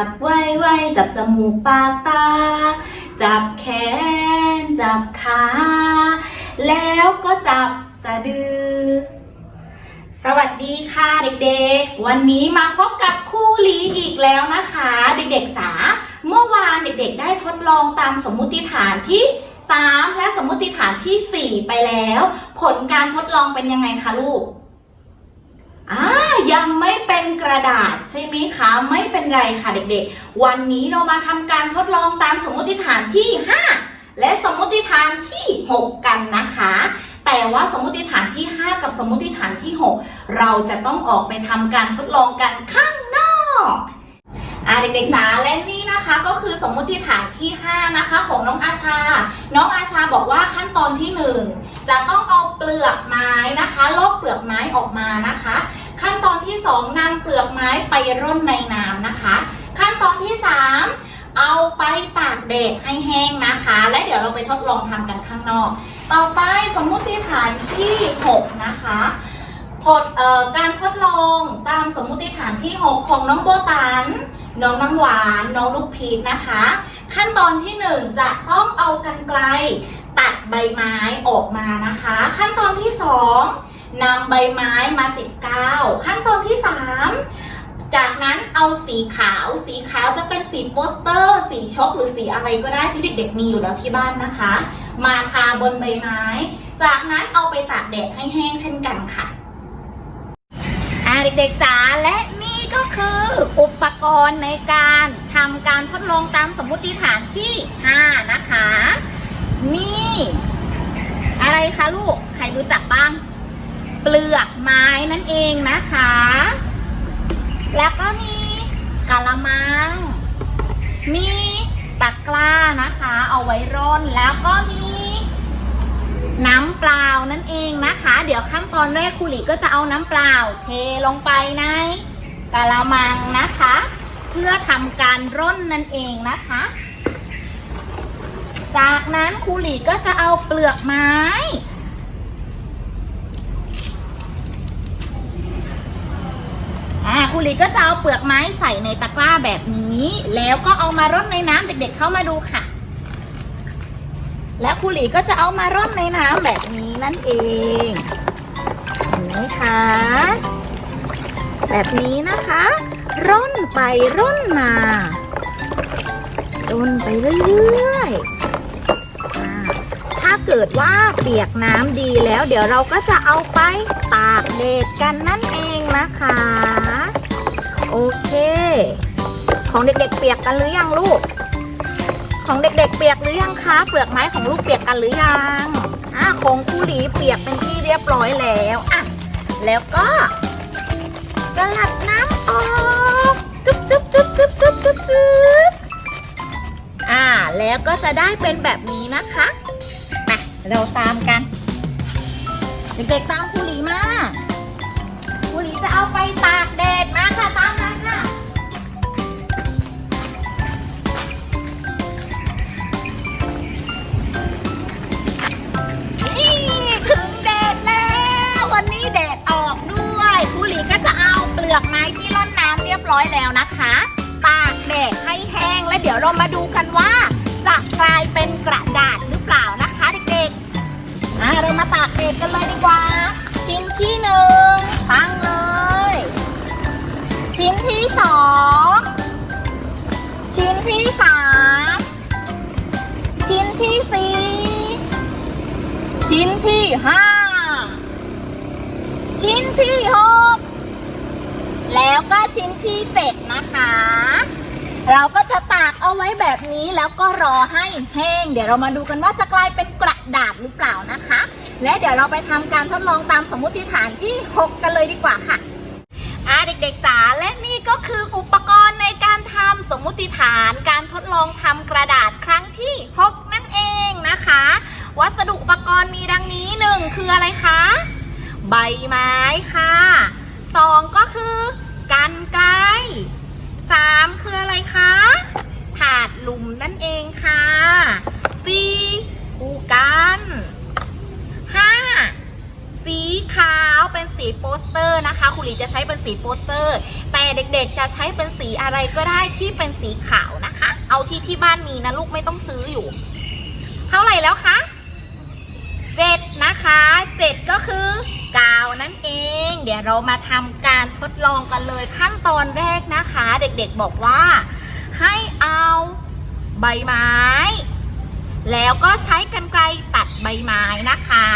จับไว้ไว้จับจมูกปาตา จับแขน จับขา แล้วก็จับสะดือ สวัสดีค่ะเด็กๆ วันนี้มาพบกับครูหลีอีกแล้วนะคะ เด็กๆจ๋าเมื่อวานเด็กๆ ได้ทดลองตามสมมุติฐานที่ 3 และสมมุติฐานที่ 4 ไปแล้ว ผลการทดลองเป็นยังไงคะลูก อ่ายังไม่เป็นกระดาษใช่ไหมคะ ไม่เป็นไรค่ะเด็กๆ วันนี้เรามาทำการทดลองตามสมมติฐานที่ 5 และสมมติฐานที่ 6 กันนะคะ แต่ว่าสมมติฐานที่ 5 กับสมมติฐานที่ 6 เราจะต้องออกไปทำการทดลองกันข้างนอกอ่าเด็กๆจ๋าและนี่นะคะก็คือสมมุติฐานที่ 5 นะคะ ของน้องอาชา น้องอาชาบอกว่าขั้นตอนที่ 1 จะต้องเอาเปลือกไม้นะคะ ลอกเปลือกไม้ออกมานะคะ ที่ 2นำเปลือกไม้ไปร่นในน้ำนะคะ ขั้นตอนที่ 3 เอาไปตากแดดให้แห้งนะคะ และเดี๋ยวเราไปทดลองทำกันข้างนอก ต่อไปสมมุติฐานที่ 6 นะคะทดการทดลองตามสมมุติฐานที่ 6 ของน้องโบตัน น้องน้ำหวาน น้องลูกพีชนะคะ ขั้นตอนที่ 1 จะต้องเอากันไกลตัดใบไม้ออกมานะคะ ขั้นตอนที่ 2 นำใบไม้มาติดกาว ขั้นตอนที่ 3 จากนั้นเอาสีขาว สีขาวจะเป็นสีโปสเตอร์ สีช็อกหรือสีอะไรก็ได้ที่เด็กๆมีอยู่แล้วที่บ้านนะคะ มาทาบนใบไม้ จากนั้นเอาไปตากแดดให้แห้งเช่นกันค่ะอ่าเด็กๆจ๋าและนี่ก็คืออุปกรณ์ในการทำการทดลองตามสมมุติฐานที่ 5 นะคะนี่อะไรคะลูก ใครรู้จักบ้าง เปลือกไม้นั่นเองนะคะ แล้วก็มีกะละมัง มีตะกร้านะคะ เอาไว้ร่อนแล้วก็มีน้ำเปล่านั่นเองนะคะ เดี๋ยวขั้นตอนแรกครูหลีก็จะเอาน้ำเปล่า เทลงไปในกะละมังนะคะ เพื่อทำการร่อนนั่นเองนะคะ จากนั้นครูหลีก็จะเอาเปลือกไม้ อ่าครูลีก็จะเอาเปลือกไม้ใส่ในตะกร้าแบบนี้ แล้วก็เอามาร่อนในน้ำเด็ก ๆ เข้ามาดูค่ะ แล้วครูลีก็จะเอามาร่อนในน้ำแบบนี้นั่นเองเห็นไหมคะแบบนี้นะคะ ร่อนไปร่อนมา ร่อนไปเรื่อยๆ เกิดว่าเปียกน้ำดีแล้ว เดี๋ยวเราก็จะเอาไปตากแดดกันนั่นเองนะคะ โอเค ของเด็กๆเปียกกันหรือยังลูก ของเด็กๆเปียกหรือยังคะเปลือกไม้ของลูกเปียกกันหรือยังอะของครูหลีเปียกเป็นที่เรียบร้อยแล้วอะแล้วก็ สลัดน้ำออกจุ๊บจุ๊บจุ๊บจุ๊บจุ๊บจุ๊บจุ๊บอ่าแล้วก็จะได้เป็นแบบนี้นะคะ เราตามกัน เด็กๆตามครูหลีมาครูหลีจะเอาไปตากแดดมาค่ะตามมาค่ะนี่ถึงแดดแล้ว วันนี้แดดออกด้วยครูหลีก็จะเอาเปลือกไม้ที่ร่อนน้ำเรียบร้อยแล้วนะคะ ตากแดดให้แห้งแล้วเดี๋ยวเรามาดูกันว่า จะกลายเป็นกระดาษ ตากแดดกันเลยดีกว่า ชิ้นที่หนึ่งตั้งเลย ชิ้นที่สองชิ้นที่สามชิ้นที่สี่ชิ้นที่ห้าชิ้นที่หกแล้วก็ชิ้นที่เจ็ดนะคะเราก็จะตากเอาไว้แบบนี้แล้วก็รอให้แห้ง เดี๋ยวเรามาดูกันว่าจะกลายเป็นกระดาษหรือเปล่านะคะ และเดี๋ยวเราไปทำการทดลองตามสมมุติฐานที่ 6 กันเลยดีกว่าค่ะอ่าเด็กๆจ๋าและนี่ก็คืออุปกรณ์ในการทำสมมุติฐานการทดลองทำกระดาษครั้งที่ 6 นั่นเองนะคะ วัสดุอุปกรณ์มีดังนี้หนึ่งคืออะไรคะ ใบไม้ค่ะสองก็คือกันไกรสามคืออะไรคะถาดหลุมนั่นเองค่ะสี่คู่กันห้า สีโปสเตอร์นะคะครูหลีจะใช้เป็นสีโปสเตอร์ แต่เด็กๆจะใช้เป็นสีอะไรก็ได้ที่เป็นสีขาวนะคะ เอาที่ที่บ้านมีนะลูกไม่ต้องซื้ออยู่ เท่าไหร่แล้วคะเจ็ดนะคะเจ็ดก็คือกาวนั่นเอง เดี๋ยวเรามาทำการทดลองกันเลยขั้นตอนแรกนะคะ เด็กๆบอกว่า ให้เอาใบไม้ แล้วก็ใช้กันไกรตัดใบไม้นะคะ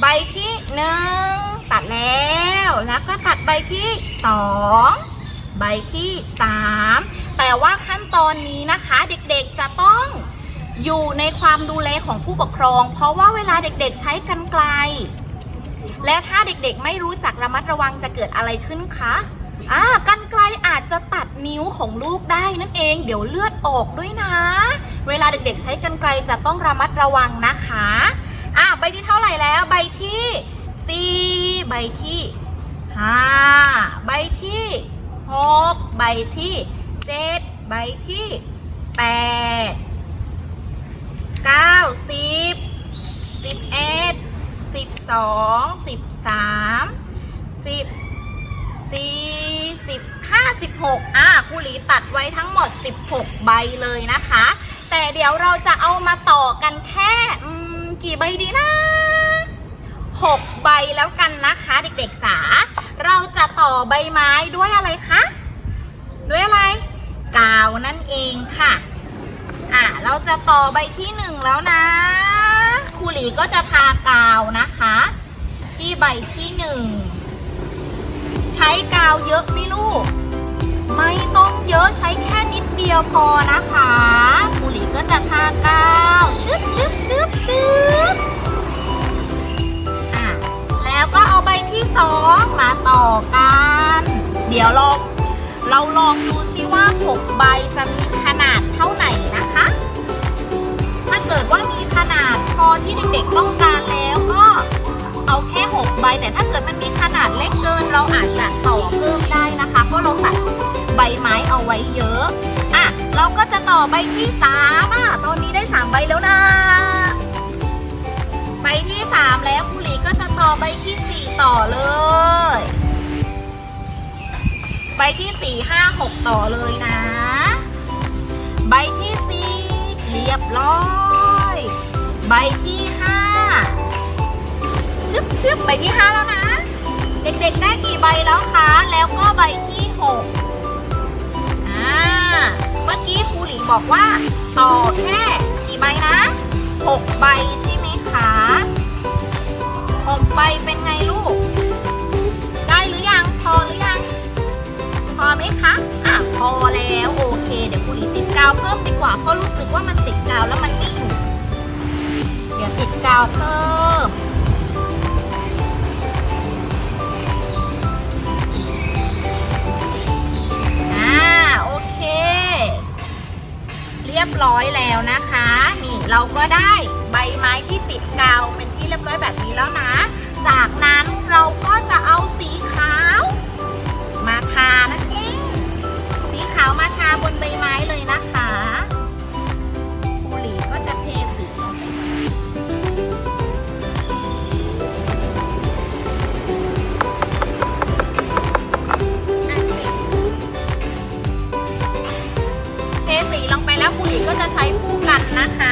ใบที่หนึ่งตัดแล้ว แล้วก็ตัดใบที่สองใบที่สามแต่ว่าขั้นตอนนี้นะคะเด็กๆจะต้องอยู่ในความดูแลของผู้ปกครอง เพราะว่าเวลาเด็กๆใช้กันไกล และถ้าเด็กๆไม่รู้จักระมัดระวังจะเกิดอะไรขึ้นคะอ่ากันไกลอาจจะตัดนิ้วของลูกได้นั่นเอง เดี๋ยวเลือดออกด้วยนะ เวลาเด็กๆใช้กันไกลจะต้องระมัดระวังนะคะอะ ใบที่เท่าไหร่แล้ว ใบที่สี่ใบที่ห้าใบที่หกใบที่เจ็ดใบที่แปดเก้าสิบสิบเอ็ดสิบสองสิบสามสิบสี่สิบห้าสิบหกอะครูหลีตัดไว้ทั้งหมด16ใบเลยนะคะ แต่เดี๋ยวเราจะเอามาต่อกันแค่ กี่ใบดีนะ6ใบแล้วกันนะคะเด็กๆจ๋าเราจะต่อใบไม้ด้วยอะไรคะด้วยอะไรกาวนั่นเองค่ะอะ เราจะต่อใบที่หนึ่งแล้วนะครูหลีก็จะทากาวนะคะ ที่ใบที่หนึ่งใช้กาวเยอะไหมลูกไม่ต้องเยอะใช้แค่นิดเดียวพอนะคะครูหลีก็จะทากาวชึบชึบชึบชึบ สองมาต่อกัน เดี๋ยวลองเราลองดูซิว่า 6 ใบจะมีขนาดเท่าไหร่นะคะ ถ้าเกิดว่ามีขนาดพอที่เด็กๆต้องการแล้วก็เอาแค่ 6 ใบ แต่ถ้าเกิดมันมีขนาดเล็กเกิน เราอาจจะต่อเพิ่มได้นะคะ เพราะเราตัดใบไม้เอาไว้เยอะ อะ เราก็จะต่อใบที่3อะ ตอนนี้ได้ 3 ใบแล้วนะ ใบที่ 3 แล้วคุหลีก็จะต่อใบที่4 ต่อเลย ใบที่4 5 6ต่อเลยนะ ใบที่4เรียบร้อย ใบที่5ชึบชึบใบที่5แล้วนะ เด็กๆได้กี่ใบแล้วคะ แล้วก็ใบที่6อ่า เมื่อกี้ครูหลีบอกว่า ต่อแค่กี่ใบนะ6ใบใช่ไหมคะ6ใบเป็น ลูก ได้หรือยังพอหรือยัง พอไหมคะ อะพอแล้วโอเค เดี๋ยวครูหลีติดกาวเพิ่มดีกว่าเพราะรู้สึกว่ามันติดกาวแล้วมันไม่อยู่ เดี๋ยวติดกาวเพิ่มอ่าโอเคเรียบร้อยแล้วนะคะ นี่เราก็ได้ใบไม้ที่ติดกาวเป็นที่เรียบร้อยแบบนี้แล้วนะ จากนั้น ใช้คู่กันนะคะ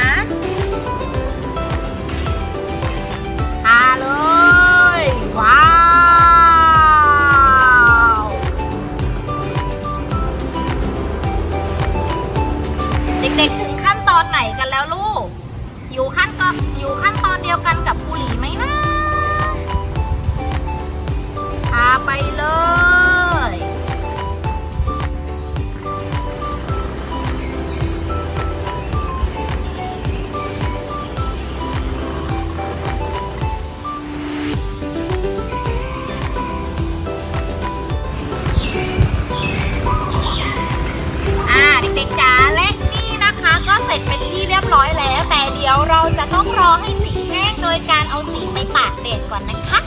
ต้องรอให้สีแห้งโดยการเอาสีไปตากแดดก่อนนะคะ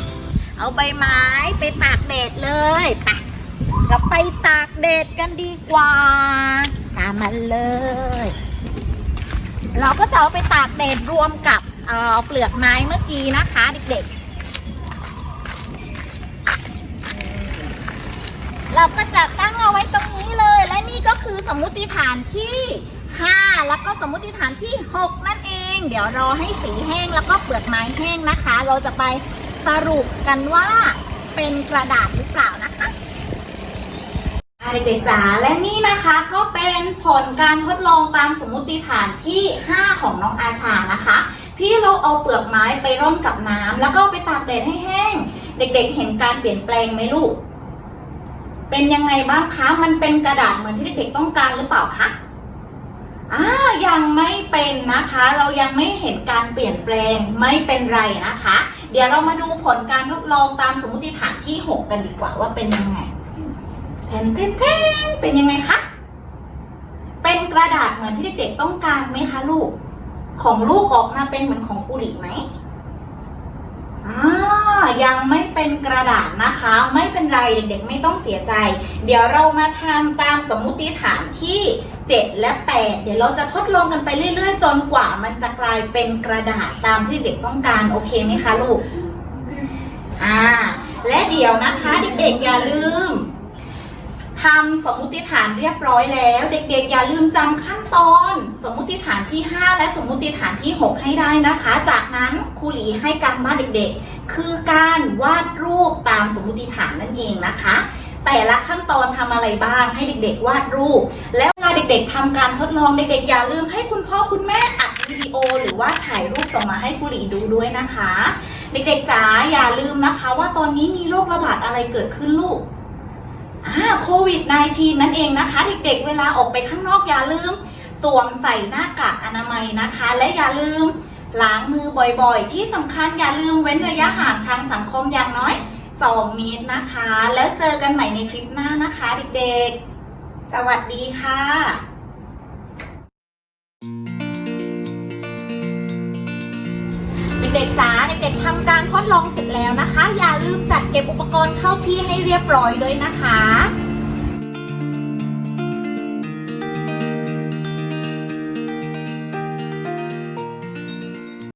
เอาใบไม้ไปตากแดดเลยไปเราไปตากแดดกันดีกว่าตามมาเลย เราก็จะเอาไปตากแดดรวมกับเอ่อเปลือกไม้เมื่อกี้นะคะเด็กๆ เราก็จะตั้งเอาไว้ตรงนี้เลย และนี่ก็คือสมมุติฐานที่ 5 แล้วก็สมมุติฐานที่ 6 นั่นเอง เดี๋ยวรอให้สีแห้งแล้วก็เปลือกไม้แห้งนะคะ เราจะไปสรุปกันว่าเป็นกระดาษหรือเปล่านะคะเด็กๆจ๋าและนี่นะคะก็เป็นผลการทดลองตามสมมติฐานที่ 5 ของน้องอาชานะคะ ที่เราเอาเปลือกไม้ไปร่อนกับน้ำแล้วก็ไปตากแดดให้แห้ง เด็กๆ เห็นการเปลี่ยนแปลงไหมลูก เป็นยังไงบ้างคะ มันเป็นกระดาษเหมือนที่เด็กๆต้องการหรือเปล่าคะ อ่ายังไม่เป็นนะคะ เรายังไม่เห็นการเปลี่ยนแปลงไม่เป็นไรนะคะ เดี๋ยวเรามาดูผลการทดลองตามสมมติฐานที่ 6 กันดีกว่าว่าเป็นยังไงแทนเทนเทนเป็นยังไงคะเป็นกระดาษเหมือนที่เด็กๆต้องการไหมคะลูก ของลูกออกมาเป็นเหมือนของกุหลีไหมอ่ายังไม่เป็นกระดาษนะคะ ไม่เป็นไรเด็กๆ ไม่ต้องเสียใจ เดี๋ยวเรามาทำตามสมมุติฐานที่ 7 และ 8 เดี๋ยวเราจะทดลองกันไปเรื่อย ๆ จนกว่ามันจะกลายเป็นกระดาษตามที่เด็กต้องการ โอเคไหมคะลูก อ่า และเดี๋ยวนะคะเด็กๆอย่าลืมทำสมมุติฐานเรียบร้อยแล้ว เด็กๆ อย่าลืมจำขั้นตอน สมมุติฐานที่ 5 และสมมุติฐานที่ 6 ให้ได้นะคะ จากนั้นครูหลีให้การบ้านเด็กๆ คือการวาดรูปตามสมมุติฐานนั่นเองนะคะ แต่ละขั้นตอนทำอะไรบ้างให้เด็กๆ วาดรูป แล้วเวลาเด็ก ๆทำการทดลองเด็กๆอย่าลืมให้คุณพ่อคุณแม่อัดวิดีโอ หรือว่าถ่ายรูปส่งมาให้ครูหลีดูด้วยนะคะ เด็กๆจ๋าอย่าลืมนะคะ ว่าตอนนี้มีโรคระบาดอะไรเกิดขึ้นลูกอ่าโควิด -19 นั่นเองนะคะ เด็กๆ เวลาออกไปข้างนอกอย่าลืม สวมใส่หน้ากากอนามัยนะคะ และอย่าลืมล้างมือบ่อยๆ ที่สำคัญอย่าลืมเว้นระยะห่างทางสังคมอย่างน้อย 2 เมตรนะคะ แล้วเจอกันใหม่ในคลิปหน้านะคะเด็กๆ สวัสดีค่ะเด็กๆจ๋าเด็กๆทำการทดลองเสร็จแล้วนะคะ อย่าลืมจัดเก็บอุปกรณ์เข้าที่ให้เรียบร้อยด้วยนะคะ